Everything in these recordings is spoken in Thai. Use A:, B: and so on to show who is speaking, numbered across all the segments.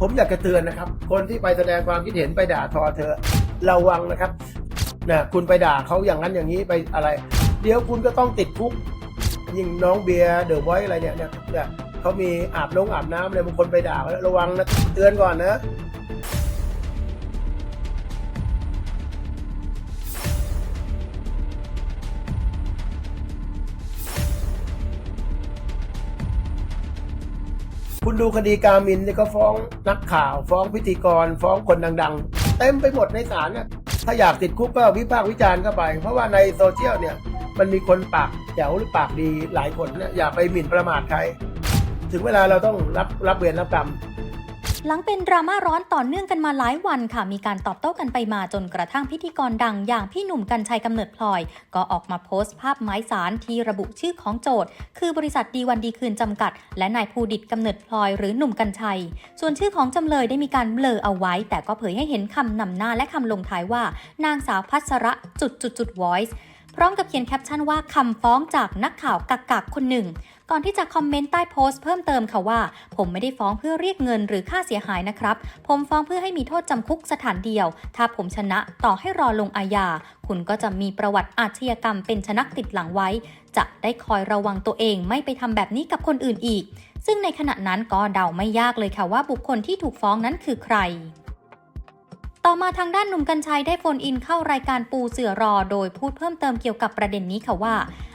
A: ผมอยากจะเตือนนะครับ คนที่ไปแสดงความคิดเห็นไปด่าทอเธอระวังนะครับนะคุณไปด่าเขาอย่างนั้นอย่างนี้ไปอะไร เดี๋ยวคุณก็ต้องติดคุกยิ่งน้องเบียร์เดอะไวท์อะไรเนี่ยเนี่ยเขามีอาบน้องอาบน้ำอะไรบางคนไปด่าเขาแล้วระวังนะเตือนก่อนนะ คุณดูคดีกามินนี่ก็ฟ้องนักข่าว ฟ้องพิธีกร ฟ้องคนดัง ๆ เต็มไปหมดในศาลน่ะถ้าอยากติดคุกก็วิพากษ์วิจารณ์เข้าไป เพราะว่าในโซเชียลเนี่ยมันมีคนปากแจ๋วหรือปากดีหลายคนเนี่ยอย่าไปหมิ่นประมาทใคร ถึงเวลาเราต้องรับรับเวรรับกรรม
B: หลังเป็นดราม่าร้อนต่อเนื่องกันมาหลายวันค่ะ มีการตอบโต้กันไปมาจนกระทั่งพิธีกรดังอย่างพี่หนุ่มกัญชัยกำเนิดพลอย ก็ออกมาโพสต์ภาพไม้สารที่ระบุชื่อของโจทย์ คือบริษัทดีวันดีคืนจำกัด และนายภูดิตกำเนิดพลอยหรือหนุ่มกัญชัย ส่วนชื่อของจำเลยได้มีการเบลอเอาไว้ แต่ก็เผยให้เห็นคำนำหน้าและคำลงท้ายว่า นางสาวพัชระจุดจุดจุด voice พร้อมกับเขียนแคปชั่นว่าคำฟ้องจากนักข่าวกักกักคนหนึ่ง ก่อนที่จะคอมเมนต์ใต้โพสต์เพิ่มเติมค่ะว่า ผมไม่ได้ฟ้องเพื่อเรียกเงินหรือค่าเสียหายนะครับ ผมฟ้องเพื่อให้มีโทษจำคุกสถานเดียว ถ้าผมชนะต่อให้รอลงอาญาคุณก็จะมีประวัติอาชญากรรมเป็นชนักติดหลังไว้ จะได้คอยระวังตัวเองไม่ไปทำแบบนี้กับคนอื่นอีก ซึ่งในขณะนั้นก็เดาไม่ยากเลยค่ะว่าบุคคลที่ถูกฟ้องนั้นคือใครต่อมาทางด้านหนุ่มกัญชัยได้โฟนอินเข้ารายการปูเสือรอ โดยพูดเพิ่มเติมเกี่ยวกับประเด็นนี้ค่ะว่า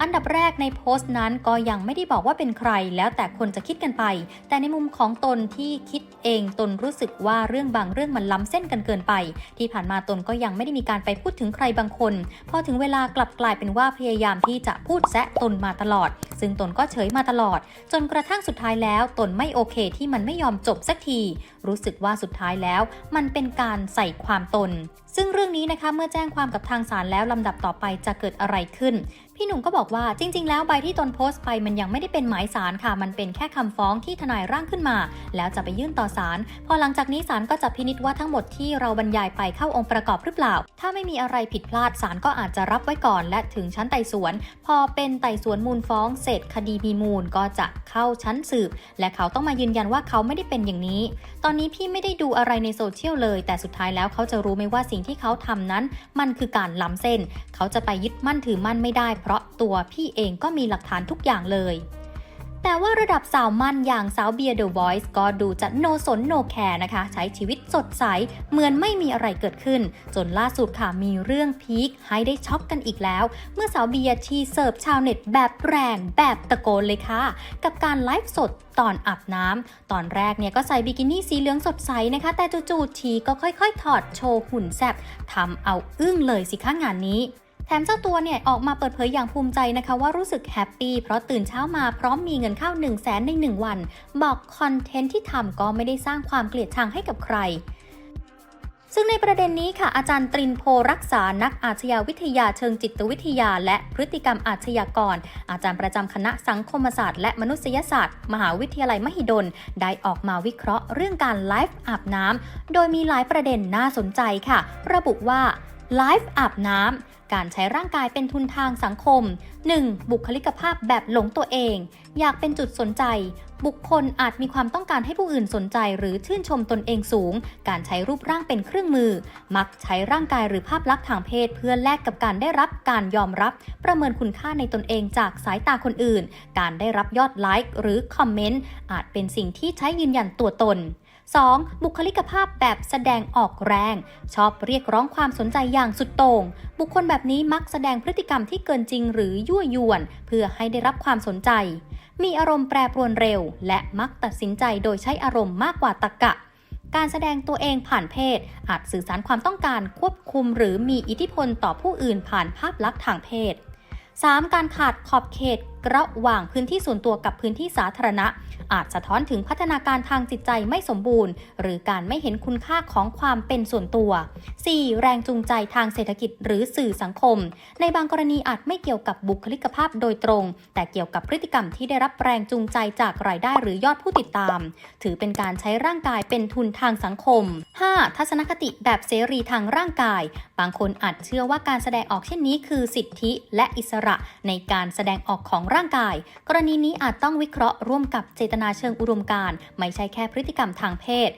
B: อันดับแรกในโพสต์นั้นก็ยังไม่ได้บอกว่าเป็นใคร แล้วแต่คนจะคิดกันไป แต่ในมุมของตนที่คิดเองตนรู้สึกว่าเรื่องบางเรื่องมันล้ำเส้นกันเกินไป ที่ผ่านมาตนก็ยังไม่ได้มีการไปพูดถึงใครบางคน พอถึงเวลากลับกลายเป็นว่าพยายามที่จะพูดแซะตนมาตลอด ซึ่งตนก็เฉยมาตลอด จนกระทั่งสุดท้ายแล้ว ตนไม่โอเคที่มันไม่ยอมจบสักที รู้สึกว่าสุดท้ายแล้ว มันเป็นการใส่ความตน ซึ่งเรื่องนี้นะคะเมื่อแจ้งความกับทางศาลแล้วลำดับต่อไปจะเกิดอะไรขึ้น พี่หนุ่มก็บอกว่าจริง ๆ แล้วใบที่ตนโพสต์ไปมันยังไม่ได้เป็นหมายสารค่ะ มันเป็นแค่คำฟ้องที่ทนายร่างขึ้นมา แล้วจะไปยื่นต่อศาลพอหลังจากนี้ศาลก็จะพินิจว่าทั้งหมดที่เราบรรยายไปเข้าองค์ประกอบหรือเปล่า ถ้าไม่มีอะไรผิดพลาดศาลก็อาจจะรับไว้ก่อน และถึงชั้นไต่สวน พอเป็นไต่สวนมูลฟ้องเสร็จคดีมีมูลก็จะเข้าชั้นสืบ และเขาต้องมายืนยันว่าเขาไม่ได้เป็นอย่างนี้ ตอนนี้พี่ไม่ได้ดูอะไรในโซเชียลเลย แต่สุดท้ายแล้วเขาจะรู้ไหมว่าสิ่งที่เขาทำนั้น มันคือการล้ำเส้น เขาจะไปยึดมั่นถือมั่นไม่ได้ เพราะตัวพี่เองก็มีหลักฐานทุกอย่างเลย แต่ว่าระดับสาวมั่นอย่างสาวเบียร์เดอะวอยซ์ก็ดูจะโนสนโนแคร์นะคะ ใช้ชีวิตสดใส เหมือนไม่มีอะไรเกิดขึ้น จนล่าสุดค่ะมีเรื่องพีคให้ได้ช็อกกันอีกแล้ว เมื่อสาวเบียร์ชีเสิร์ฟชาวเน็ตแบบแรงแบบตะโกนเลยค่ะ กับการไลฟ์สดตอนอาบน้ำตอนแรกเนี่ยก็ใส่บิกินี่สีเหลืองสดใสนะคะ แต่จู่ๆชีก็ค่อยๆ ถอดโชว์หุ่นแซบทำเอาอึ้งเลยสิคะงานนี้ แถมเจ้าตัวเนี่ยออกมาเปิดเผยอย่างภูมิใจนะคะว่ารู้สึกแฮปปี้เพราะตื่นเช้ามาพร้อมมีเงินเข้า 1 0 0 0 0แสนใน 1 วัน บอกคอนเทนต์ที่ทำก็ไม่ได้สร้างความเกลียดชังให้กับใครซึ่งในประเด็นนี้ค่ะอาจารย์ตรินโพรักษานักอาชญาวิทยาเชิงจิตวิทยา และพฤติกรรมอาชญากร อาจารย์ประจำคณะสังคมศาสตร์และมนุษยศาสตร์ มหาวิทยาลัยมหิดล ได้ออกมาวิเคราะห์เรื่องการไลฟ์อาบน้ำโดยมีหลายประเด็นน่าสนใจค่ะ ระบุว่าไลฟ์อาบน้ำ การใช้ร่างกายเป็นทุนทางสังคม 1. บุคลิกภาพแบบหลงตัวเอง อยากเป็นจุดสนใจ บุคคลอาจมีความต้องการให้ผู้อื่นสนใจ หรือชื่นชมตนเองสูง การใช้รูปร่างเป็นเครื่องมือ มักใช้ร่างกายหรือภาพลักษณ์ทางเพศ เพื่อแลกกับการได้รับการยอมรับ ประเมินคุณค่าในตนเองจากสายตาคนอื่น การได้รับยอดไลค์หรือคอมเมนต์อาจเป็นสิ่งที่ใช้ยืนยันตัวตน 2. บุคลิกภาพแบบแสดงออกแรง ชอบเรียกร้องความสนใจอย่างสุดโต่ง บุคคลแบบนี้มักแสดงพฤติกรรมที่เกินจริงหรือยั่วยวน เพื่อให้ได้รับความสนใจ มีอารมณ์แปรปรวนเร็ว และมักตัดสินใจโดยใช้อารมณ์มากกว่าตรกะ การแสดงตัวเองผ่านเพศ อาจสื่อสารความต้องการควบคุม หรือมีอิทธิพลต่อผู้อื่นผ่านภาพลักษณ์ทางเพศ 3. การขาดขอบเขต ระหว่างพื้นที่ส่วนตัวกับพื้นที่สาธารณะ อาจสะท้อนถึงพัฒนาการทางจิตใจไม่สมบูรณ์ หรือการไม่เห็นคุณค่าของความเป็นส่วนตัว 4. แรงจูงใจทางเศรษฐกิจหรือสื่อสังคม ในบางกรณีอาจไม่เกี่ยวกับบุคลิกภาพโดยตรง แต่เกี่ยวกับพฤติกรรมที่ได้รับแรงจูงใจจากรายได้หรือยอดผู้ติดตาม ถือเป็นการใช้ร่างกายเป็นทุนทางสังคม 5. ทัศนคติแบบเสรีทางร่างกาย บางคนอาจเชื่อว่าการแสดงออกเช่นนี้คือสิทธิและอิสระในการแสดงออกของร่างกาย กรณีนี้อาจต้องวิเคราะห์ร่วมกับเจตนาเชิงอุดมการณ์ไม่ใช่แค่พฤติกรรมทางเพศ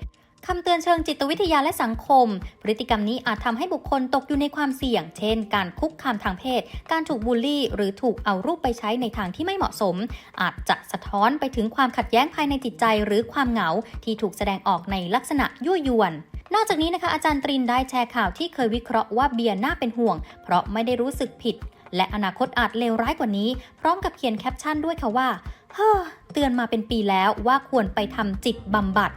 B: คำเตือนเชิงจิตวิทยาและสังคม พฤติกรรมนี้อาจทำให้บุคคลตกอยู่ในความเสี่ยง เช่น การคุกคามทางเพศ การถูกบูลลี่ หรือถูกเอารูปไปใช้ในทางที่ไม่เหมาะสม อาจจะสะท้อนไปถึงความขัดแย้งภายในจิตใจ หรือความเหงาที่ถูกแสดงออกในลักษณะยั่วยวนนอกจากนี้นะคะอาจารย์ตรินได้แชร์ข่าวที่เคยวิเคราะห์ว่าเบียร์น่าเป็นห่วง เพราะไม่ได้รู้สึกผิด และอนาคตอาจเลวร้ายกว่านี้ พร้อมกับเขียนแคปชั่นด้วยค่ะว่าเฮ้อเตือนมาเป็นปีแล้วว่าควรไปทำจิตบำบัด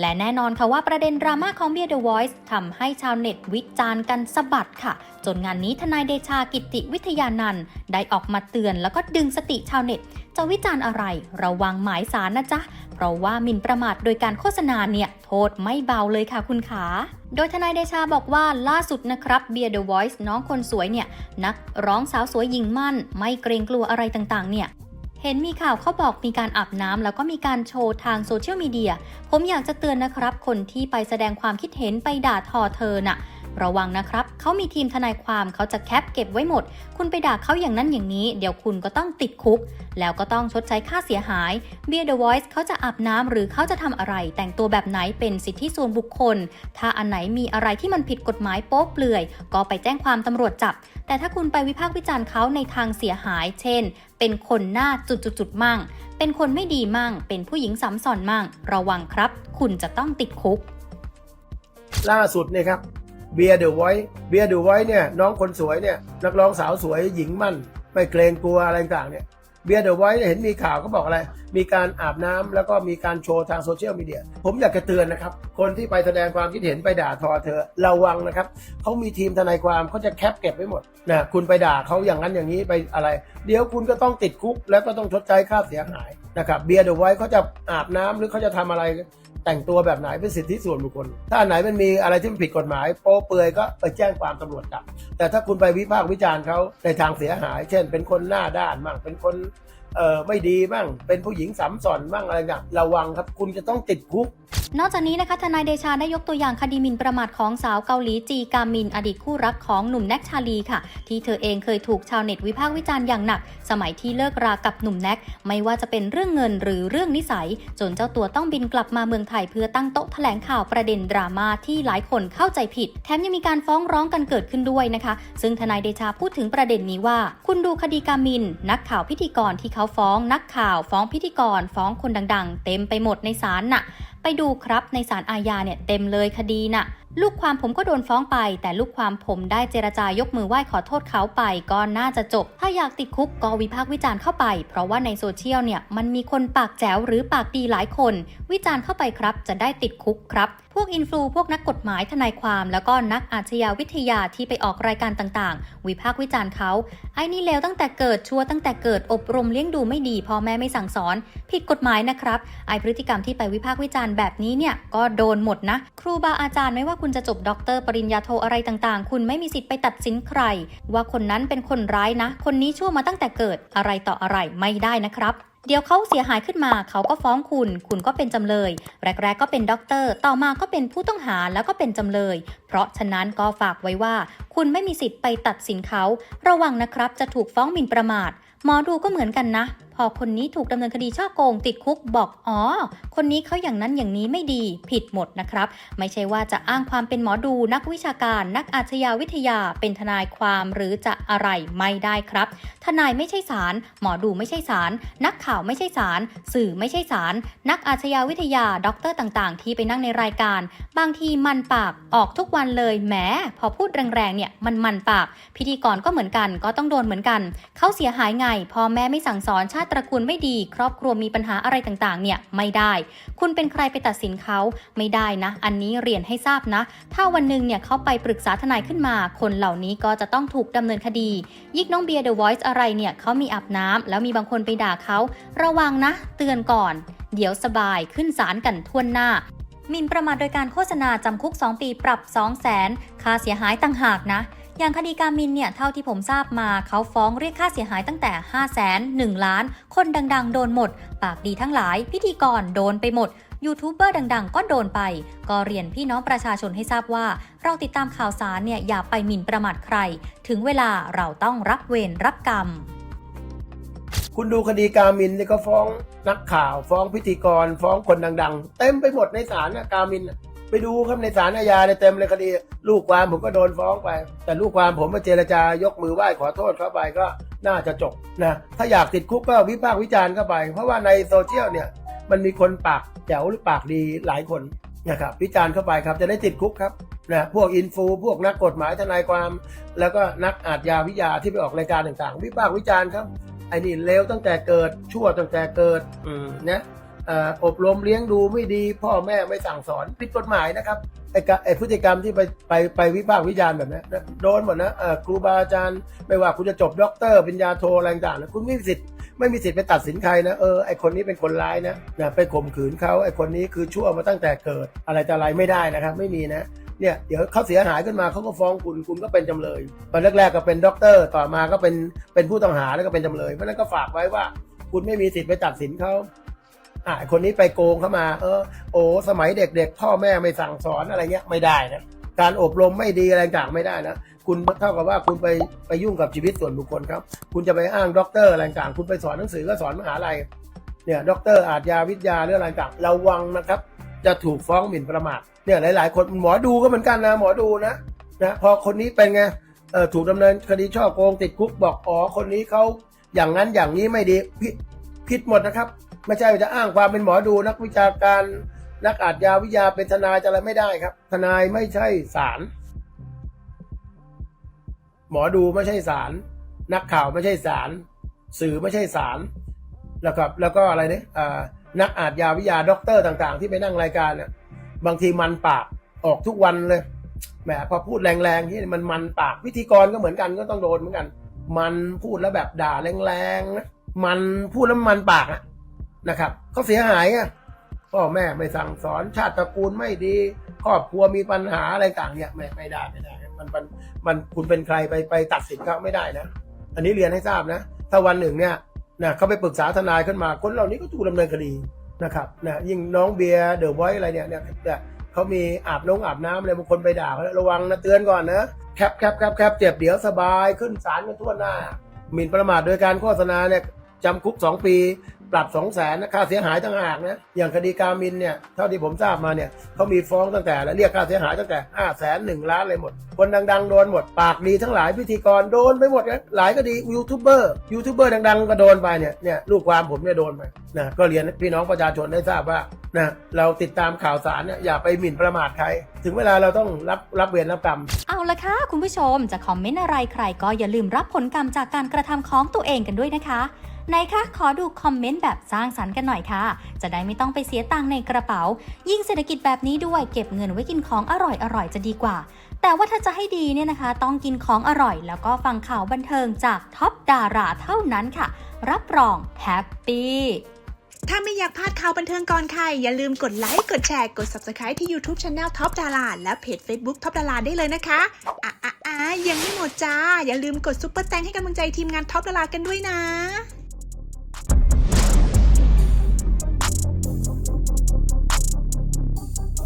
B: และแน่นอนค่ะว่าประเด็นดราม่าของเบียร์ The Voice ทำให้ชาวเน็ตวิจารณ์กันสะบัดค่ะ จนงานนี้ทนายเดชากิติวิทยานันท์ได้ออกมาเตือนแล้วก็ดึงสติชาวเน็ต จะวิจารณ์อะไร ระวังหมายสารนะจ๊ะ เพราะว่าหมิ่นประมาทโดยการโฆษณาเนี่ย โทษไม่เบาเลยค่ะคุณขา โดยทนายเดชาบอกว่าล่าสุดนะครับเบียร์ The Voice น้องคนสวยเนี่ย นักร้องสาวสวยหญิงมั่น ไม่เกรงกลัวอะไรต่างๆ เนี่ยเห็นมีข่าวเขาบอกมีการอาบน้ำแล้วก็มีการโชว์ทางโซเชียลมีเดีย ผมอยากจะเตือนนะครับ คนที่ไปแสดงความคิดเห็นไปด่าทอเธอน่ะ ระวังนะครับ เขามีทีมทนายความเขาจะแคปเก็บไว้หมด คุณไปด่าเขาอย่างนั้นอย่างนี้ เดี๋ยวคุณก็ต้องติดคุก แล้วก็ต้องชดใช้ค่าเสียหายเบียร์ The Voice เขาจะอาบน้ำหรือเขาจะทำอะไร แต่งตัวแบบไหนเป็นสิทธิส่วนบุคคล ถ้าอันไหนมีอะไรที่มันผิดกฎหมายโป๊ะเปลื่อย ก็ไปแจ้งความตำรวจจับ แต่ถ้าคุณไปวิพากษ์วิจารณ์เขาในทางเสียหาย เช่น เป็นคนหน้าจุดๆๆมั่ง เป็นคนไม่ดีมั่ง เป็นผู้หญิงซ้ำซ้อนมั่ง ระวังครับ คุณจะต้องติดคุก
A: ล่าสุดเนี่ยครับ เบียร์เดอะไวท์เบียร์เดอะไวท์เนี่ยน้องคนสวยเนี่ยนักร้องสาวสวยหญิงมั่น ไม่เกรงกลัวอะไรต่างเนี่ยเบียร์เดอะไวท์เห็นมีข่าวก็บอกอะไร มีการอาบน้ำแล้วก็มีการโชว์ทางโซเชียลมีเดีย ผมอยากจะเตือนนะครับ คนที่ไปแสดงความคิดเห็นไปด่าทอเธอระวังนะครับเขามีทีมทนายความเขาจะแคปเก็บไว้หมดนะคุณไปด่าเขาอย่างนั้นอย่างนี้ไปอะไรเดี๋ยวคุณก็ต้องติดคุก แล้วก็ต้องชดใช้ค่าเสียหายนะครับเบียร์เดอะไวท์เขาจะอาบน้ำหรือเขาจะทำอะไรแต่งตัวแบบไหนเป็นสิทธิส่วนบุคคล ถ้าไหนมันมีอะไรที่มันผิดกฎหมาย โป๊เปือยก็ไปแจ้งความตำรวจจับ แต่ถ้าคุณไปวิพากษ์วิจารณ์เขาในทางเสียหาย เช่น เป็นคนหน้าด้านมั่งเป็นคน เอ่อไม่ดีมั่งเป็นผู้หญิงสำสอนมั่งอะไรเนี่ยระวังครับคุณจะต้องติดคุก
B: นอกจากนี้นะคะทนายเดชาได้ยกตัวอย่างคดีหมิ่นประมาทของสาวเกาหลีจีกามิน อดีตคู่รักของหนุ่มแน็กชาลีค่ะ ที่เธอเองเคยถูกชาวเน็ตวิพากษ์วิจารณ์อย่างหนัก สมัยที่เลิกรากับหนุ่มแน็กไม่ว่าจะเป็นเรื่องเงินหรือเรื่องนิสัย จนเจ้าตัวต้องบินกลับมาเมืองไทยเพื่อตั้งโต๊ะแถลงข่าวประเด็นดราม่าที่หลายคนเข้าใจผิด แถมยังมีการฟ้องร้องกันเกิดขึ้นด้วยนะคะ ซึ่งทนายเดชาพูดถึงประเด็นนี้ว่า คุณดูคดีกามิน นักข่าวพิธีกรที่เขาฟ้องนักข่าวฟ้องพิธีกร ฟ้องคนดังๆ เต็มไปหมดในศาลน่ะ ไปดูครับในศาลอาญาเนี่ยเต็มเลยคดีน่ะ ลูกความผมก็โดนฟ้องไป แต่ลูกความผมได้เจรจายกมือไหว้ขอโทษเขาไป ก็น่าจะจบ ถ้าอยากติดคุกก็วิพากษ์วิจารณ์เข้าไป เพราะว่าในโซเชียลเนี่ยมันมีคนปากแจ๋วหรือปากดีหลายคน วิจารณ์เข้าไปครับ จะได้ติดคุกครับ พวกอินฟลูพวกนักกฎหมายทนายความแล้วก็นักอาชญาวิทยาที่ไปออกรายการต่างๆ วิพากษ์วิจารณ์เขาไอ้นี่เลวตั้งแต่เกิดชั่วตั้งแต่เกิดอบรมเลี้ยงดูไม่ดีพ่อแม่ไม่สั่งสอน ผิดกฎหมายนะครับไอพฤติกรรมที่ไปวิพากษ์วิจารณ์แบบนี้เนี่ยก็โดนหมดนะ ครูบาอาจารย์ไม่ว่าคุณจะจบด็อกเตอร์ปริญญาโทอะไรต่างๆ คุณไม่มีสิทธิ์ไปตัดสินใคร ว่าคนนั้นเป็นคนร้ายนะ คนนี้ชั่วมาตั้งแต่เกิดอะไรต่ออะไรไม่ได้นะครับเดี๋ยวเขาเสียหายขึ้นมาเขาก็ฟ้องคุณ คุณก็เป็นจำเลย แรก ๆ ก็เป็นด็อกเตอร์ ต่อมาก็เป็นผู้ต้องหาแล้วก็เป็นจำเลย เพราะฉะนั้นก็ฝากไว้ว่า คุณไม่มีสิทธิ์ไปตัดสินเขา ระวังนะครับจะถูกฟ้องหมิ่นประมาท หมอดูก็เหมือนกันนะ อคนนี้ถูกดำเนินคดีช่อโกงติดคุกบอกอ๋อ คนนี้เขาอย่างนั้นอย่างนี้ไม่ดีผิดหมดนะครับ ไม่ใช่ว่าจะอ้างความเป็นหมอดูนักวิชาการ นักอาชญาวิทยาเป็นทนายความหรือจะอะไรไม่ได้ครับ ทนายไม่ใช่ศาลหมอดูไม่ใช่ศาลนักข่าวไม่ใช่ศาลสื่อไม่ใช่ศาลนักอาชญาวิทยาด็อกเตอร์ต่างๆ ที่ไปนั่งในรายการ บางทีมันปากออกทุกวันเลยแหมพอพูดแรงๆเนี่ยมันมันปาก พิธีกรก็เหมือนกันก็ต้องโดนเหมือนกันเขาเสียหายไงพ่อแม่ไม่สั่งสอนชาติตระกูลไม่ดี ครอบครัวมีปัญหาอะไรต่างๆ เนี่ยไม่ได้ คุณเป็นใครไปตัดสินเขาไม่ได้นะ อันนี้เรียนให้ทราบนะ ถ้าวันหนึ่งเนี่ยเขาไปปรึกษาทนายขึ้นมา คนเหล่านี้ก็จะต้องถูกดำเนินคดี ยิกน้องเบียร์เดอะวอยซ์อะไรเนี่ยเขามีอาบน้ำแล้วมีบางคนไปด่าเขาระวังนะ เตือนก่อน เดี๋ยวสบายขึ้นศาลกันทั่วหน้ามินประมาทโดยการโฆษณาจำคุก 2 ปีปรับ 2 0 0 0 0 0ค่าเสียหายต่างหากนะ อย่างคดีการมินเนี่ย เท่าที่ผมทราบมาเขาฟ้องเรียกค่าเสียหายตั้งแต่ 5 0 0 0 0 0 1ล้าน คนดังๆ โดนหมด ปากดีทั้งหลาย พิธีกรโดนไปหมดยูทูบเบอร์ดังๆ ก็โดนไป ก็เรียนพี่น้องประชาชนให้ทราบว่า เราติดตามข่าวสารเนี่ยอย่าไปหมิ่นประมาทใคร ถึงเวลาเราต้องรับเวรรับกรรม
A: คุณดูคดีกามินนี่ก็ฟ้องนักข่าว ฟ้องพิธีกร ฟ้องคนดัง ๆ เต็มไปหมดในศาลนะกามินนะ ไปดูครับในศาลอาญาเนี่ยเต็มเลยคดี ลูกความผมก็โดนฟ้องไป แต่ลูกความผมมาเจรจายกมือไหว้ขอโทษเข้าไปก็น่าจะจบนะถ้าอยากติดคุกก็วิพากษ์วิจารณ์เข้าไป เพราะว่าในโซเชียลเนี่ยมันมีคนปากแจ๋วหรือปากดีหลายคนนะครับวิจารณ์เข้าไปครับจะได้ติดคุกครับนะพวกอินฟูพวกนักกฎหมายทนายความ แล้วก็นักอาชญาวิทยาที่ไปออกรายการต่างๆ วิพากษ์วิจารณ์ครับไอ้นี่เลวตั้งแต่เกิดชั่วตั้งแต่เกิดอืมนะเอบรมเลี้ยงดูไม่ดี พ่อแม่ไม่สั่งสอนผิดกฎหมายนะครับไอ้ไอพฤติกรรมที่ไปไปไปวิพากษ์วิจารณ์แบบนั้นะโดนหมดนะครูบาอาจารย์ไม่ว่าคุณจะจบด็อกเตอร์ปริญญาโทอะไรต่างๆนะคุณไม่มีสิทธิ์ไม่มีสิทธิ์ไปตัดสินใครนะเออไอคนนี้เป็นคนร้ายนะนะไปข่มขืนเขาไอคนนี้คือชั่วมาตั้งแต่เกิดอะไรแต่อะไรไม่ได้นะครับ ไม่มีนะเนี่ยเดี๋ยวเขาเสียหายขึ้นมาเขาก็ฟ้องคุณคุณก็เป็นจำเลยตอนแรกๆก็เป็นด็อกเตอร์ต่อมาก็เป็นเป็นผู้ต้องหาแล้วก็เป็นจำเลยเพราะนั้นก็ฝากไว้ว่า คุณไม่มีสิทธิ์ไปตัดสินเขา อ่าคนนี้ไปโกงเข้ามา เออ โอ้สมัยเด็กๆ พ่อแม่ไม่สั่งสอนอะไรเงี้ยไม่ได้นะการอบรมไม่ดีอะไรต่างไม่ได้นะคุณเท่ากับว่าคุณไปไปยุ่งกับชีวิตส่วนบุคคลครับ คุณจะไปอ้างด็อกเตอร์อะไรต่างคุณไปสอนหนังสือก็สอนมหาลัยเนี่ยด็อกเตอร์อาชญาวิทยาหรืออะไรต่างระวังนะครับ จะถูกฟ้องหมิ่นประมาทเนี่ยหลาย ๆ คนหมอดูก็เหมือนกันนะหมอดูนะนะพอคนนี้เป็นไงเออถูกดำเนินคดีช่อโกงติดคุกบอกอ๋อคนนี้เขาอย่างนั้นอย่างนี้ไม่ดีผิดผิดหมดนะครับ ไม่ใช่จะอ้างความเป็นหมอดูนักวิชาการนักอาชญาวิทยาเป็นทนายจะอะไรไม่ได้ครับ ทนายไม่ใช่ศาลหมอดูไม่ใช่ศาลนักข่าวไม่ใช่ศาลสื่อไม่ใช่ศาลแล้วก็แล้วก็อะไรเนี่ยนักอาชญาวิทยาด็อกเตอร์ต่าง ๆ ที่ไปนั่งรายการเนี่ยบางทีมันปากออกทุกวันเลยแหมพอพูดแรงๆที่มันมันปากพิธีกรก็เหมือนกันก็ต้องโดนเหมือนกัน มันพูดแล้วแบบด่าแรงๆนะมันพูดแล้วมันปากอะ นะครับเขาเสียหายอะพ่อแม่ไม่สั่งสอนชาติตระกูลไม่ดี ครอบครัวมีปัญหาอะไรต่างเนี่ยไม่ไม่ได้ไม่ได้มันมันมันคุณเป็นใครไปไปตัดสินเขาไม่ได้นะ อันนี้เรียนให้ทราบนะ ถ้าวันหนึ่งเนี่ยนะเขาไปปรึกษาทนายขึ้นมา คนเหล่านี้ก็ถูกดำเนินคดีนะครับนะยิ่งน้องเบียร์เดอะไวท์อะไรเนี่ยเนี่ยเนี่ยเขามีอาบน้องอาบน้ำอะไรบางคนไปด่าเขาระวังนะเตือนก่อนนะแคปแคปแคปแคปเจ็บเดี๋ยวสบายขึ้นศาลกันทั่วหน้าหมิ่นประมาทโดยการโฆษณาเนี่ยจำคุก 2 ปี ปรับ2 0 0แสนนะค่าเสียหายต่างหากนะอย่างคดีการมินเนี่ยเท่าที่ผมทราบมาเนี่ยเขามีฟ้องตั้งแต่แล้วเรียกค่าเสียหายตั้งแต่5 0 0แสนหนึ่งล้านเลยหมด คนดังๆโดนหมดปากดีทั้งหลายพิธีกรโดนไปหมดนะหลายก็ดียูทูบเบอร์ยูทูบเบอร์ดังๆก็โดนไปเนี่ยเนี่ยลูกความผมเนี่ยโดนไปนะก็เรียนพี่น้องประชาชนได้ทราบว่านะเราติดตามข่าวสารเนี่ยอย่าไปหมิ่นประมาทใคร ถึงเวลาเราต้องรับรับเวรรับกรรม
B: เอาละค่ะ คุณผู้ชมจะคอมเมนต์อะไรใครก็อย่าลืมรับผลกรรมจากการกระทำของตัวเองกันด้วยนะคะ ไหนคะขอดูคอมเมนต์แบบสร้างสรรค์กันหน่อยค่ะ จะได้ไม่ต้องไปเสียตังค์ในกระเป๋า ยิ่งเศรษฐกิจแบบนี้ด้วยเก็บเงินไว้กินของอร่อยๆจะดีกว่า แต่ว่าถ้าจะให้ดีเนี่ยนะคะ ต้องกินของอร่อย แล้วก็ฟังข่าวบันเทิงจากท็อปดาราเท่านั้นค่ะ รับรองแฮปปี้
C: ถ้าไม่อยากพลาดข่าวบันเทิงก่อนใคร อย่าลืมกดไลค์ กดแชร์ กด Subscribe ที่ YouTube Channel Top Dara และเพจ Facebook Top Dara ได้เลยนะคะอะอะอะยังไม่หมดจ้า อย่าลืมกดซุปเปอร์แตงให้กำลังใจทีมงาน Top Dara กันด้วยนะ